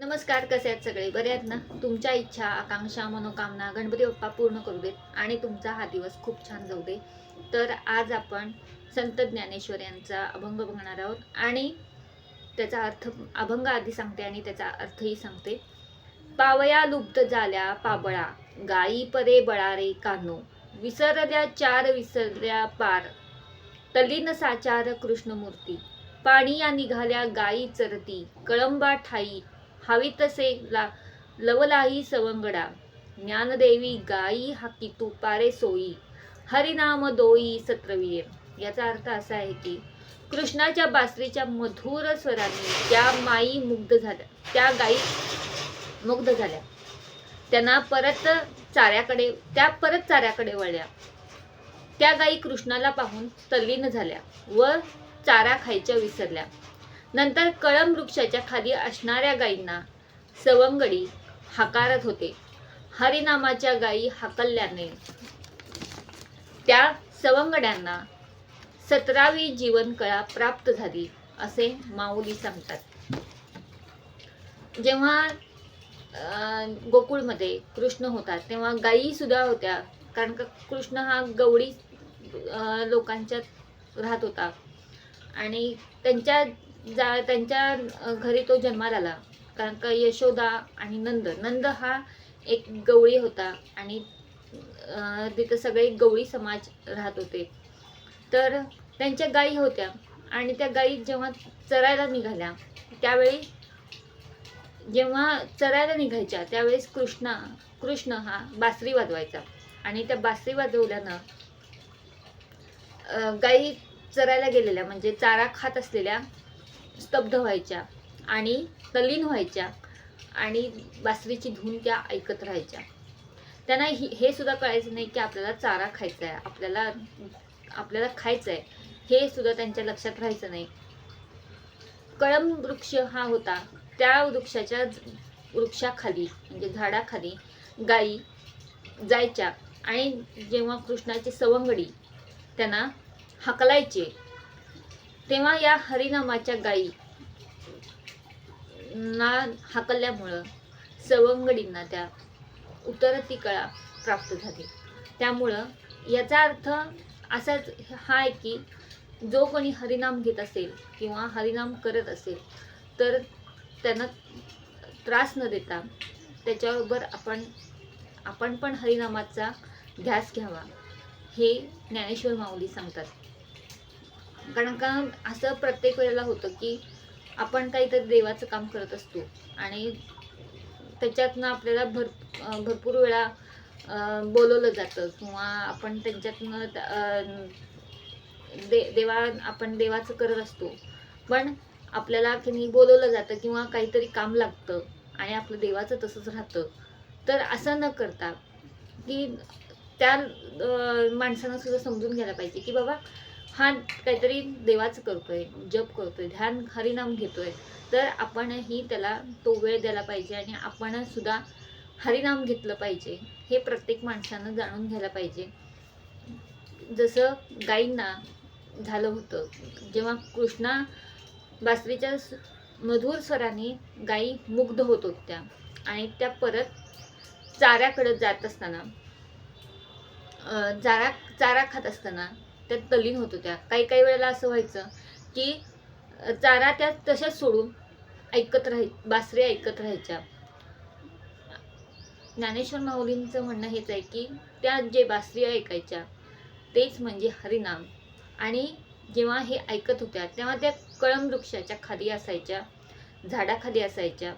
नमस्कार कसे आहेत सगळे? बरे आहेत ना? तुमच्या इच्छा आकांक्षा मनोकामना गणपती बाप्पा पूर्ण करू देत आणि तुमचा हा दिवस खूप छान जाऊ दे तर आज आपण संत ज्ञानेश्वर यांचा अभंग बघणार आहोत आणि त्याचा अर्थ अभंग आधी सांगते आणि त्याचा अर्थही सांगते. पावया लुप्त झाल्या पाबळा गायी परे बळारे कानो विसरल्या चार विसरल्या पार तलीन साचार कृष्णमूर्ती. पाणी या निघाल्या गायी चरती कळंबा ठाई हवी तसे ला लवलाही सवंगडा ज्ञानदेवी गायी हाकी तुपारे सोयी हरिनाम दोई सत्रवीय याचा अर्थ असा आहे की कृष्णाच्या बासरीच्या मधुर स्वराने त्या माई मुग्ध झाल्या त्या गायी मुग्ध झाल्या त्यांना परत चाऱ्याकडे त्या परत चाऱ्याकडे वळल्या त्या गायी कृष्णाला पाहून तल्लीन झाल्या व चारा खायच्या विसरल्या नंतर कळम वृक्षाच्या खाली असणाऱ्या गायींना सवंगडी हाकारत होते. हरिनामाच्या गायी हाकलल्याने त्या सवंगड्यांना सतरावी जीवनकळा प्राप्त झाली असे माऊली सांगतात. जेव्हा गोकुळमध्ये कृष्ण होतात तेव्हा गायी सुद्धा होत्या कारण का कृष्ण हा गवळी लोकांच्यात राहत होता. आणि त्यांच्या जा त्यांच्या घरी तो जन्माला आला. कारण का यशोदा आणि नंद नंद हा एक गवळी होता आणि तिथं सगळे गवळी समाज राहत होते. तर त्यांच्या गायी होत्या आणि त्या गायी जेव्हा चरायला निघाल्या त्यावेळी जेव्हा चरायला निघायच्या त्यावेळेस कृष्णा कृष्ण हा बासरी वाजवायचा. आणि त्या बासरी वाजवल्यानं गाई गायी चरायला गेलेल्या म्हणजे चारा खात असलेल्या स्तब्ध व्हायच्या आणि तल्लीन व्हायच्या आणि बासरीची धून त्या ऐकत राहायच्या. त्यांना ही हे सुद्धा कळायचं नाही की आपल्याला चारा खायचा आहे आपल्याला आपल्याला खायचं आहे हे सुद्धा त्यांच्या लक्षात राहायचं नाही. कळम वृक्ष हा होता. त्या वृक्षाच्या वृक्षाखाली म्हणजे झाडाखाली गायी जायच्या आणि जेव्हा कृष्णाची सवंगडी त्यांना हकलायचे तेव्हा या हरिनामाच्या गायी ना हाकलल्यामुळं सवंगडींना त्या उतरती कळा प्राप्त झाली. त्यामुळं याचा अर्थ असाच हा आहे की जो कोणी हरिनाम घेत असेल किंवा हरिनाम करत असेल तर त्यांना त्रास न देता त्याच्याबरोबर आपण आपण पण हरिनामाचा ध्यास घ्यावा हे ज्ञानेश्वर माऊली सांगतात. कारण का असं प्रत्येक वेळेला होतं की आपण काहीतरी देवाचं काम करत असतो आणि त्याच्यातनं आपल्याला भर भरपूर वेळा बोलवलं जातं किंवा आपण त्यांच्यातनं दे देवा आपण देवाचं करत असतो. पण आपल्याला की नाही बोलवलं जातं किंवा काहीतरी काम लागतं आणि आपलं देवाचं तसंच राहतं. तर असं न करता की त्या माणसानं सुद्धा समजून घ्यायला पाहिजे की बाबा हा काहीतरी देवाचं करतोय जप करतोय ध्यान हरिनाम घेतोय. तर आपणही त्याला तो वेळ द्यायला पाहिजे आणि आपण सुद्धा हरिनाम घेतलं पाहिजे हे प्रत्येक माणसानं जाणून घ्यायला पाहिजे. जसं गाईंना झालं होतं जेव्हा कृष्णा बासरीच्या मधुर स्वराने गायी मुग्ध होत होत्या आणि त्या परत चाऱ्याकडे जात असताना चारा चारा खात असताना त्या तल्लीन होत होत्या. काही काही वेळेला असं व्हायचं की चारा त्या तशाच सोडून ऐकत राहाय बासरी ऐकत राहायच्या. ज्ञानेश्वर माऊलींचं म्हणणं हेच आहे की त्या जे बासरी ऐकायच्या तेच म्हणजे हरिनाम. आणि जेव्हा हे ऐकत होत्या तेव्हा त्या कळम वृक्षाच्या खाली असायच्या झाडाखाली असायच्या.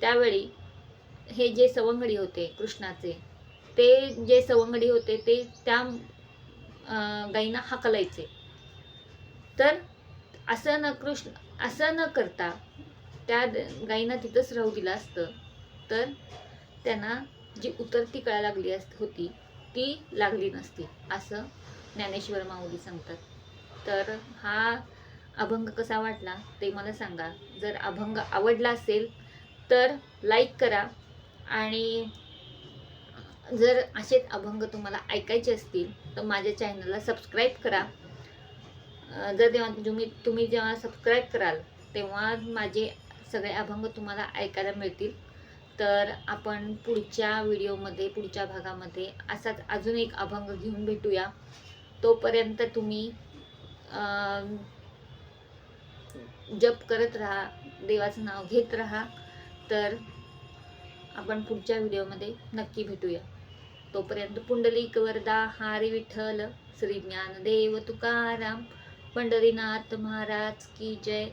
त्यावेळी हे जे सवंगडी होते कृष्णाचे ते जे सवंगडी होते ते त्या गाईंना हाकलायचे तर असं न कृष्ण असं न करता त्या द- तिथंच राहू दिलं असतं. तर त्यांना जी उतरती कळा लागली अस होती ती लागली नसती असं ज्ञानेश्वर माऊली सांगतात. तर हा अभंग कसा वाटला ते मला सांगा. जर अभंग आवडला असेल तर लाईक करा आणि जर असेच अभंग तुम्हाला ऐकायचे असतील तर माझ्या चॅनलला सबस्क्राईब करा. जर तेव्हा तुम्ही तुम्ही जेव्हा सबस्क्राईब कराल तेव्हा माझे सगळे अभंग तुम्हाला ऐकायला मिळतील. तर आपण पुढच्या व्हिडिओमध्ये पुढच्या भागामध्ये असाच अजून एक अभंग घेऊन भेटूया. तोपर्यंत तुम्ही जप करत राहा देवाचं नाव घेत राहा. तर आपण पुढच्या व्हिडिओमध्ये नक्की भेटूया. तोपर्यंत पुंडलिक वरदा हारी विठ्ठल श्री ज्ञानदेव तुकाराम पंढरीनाथ महाराज की जय.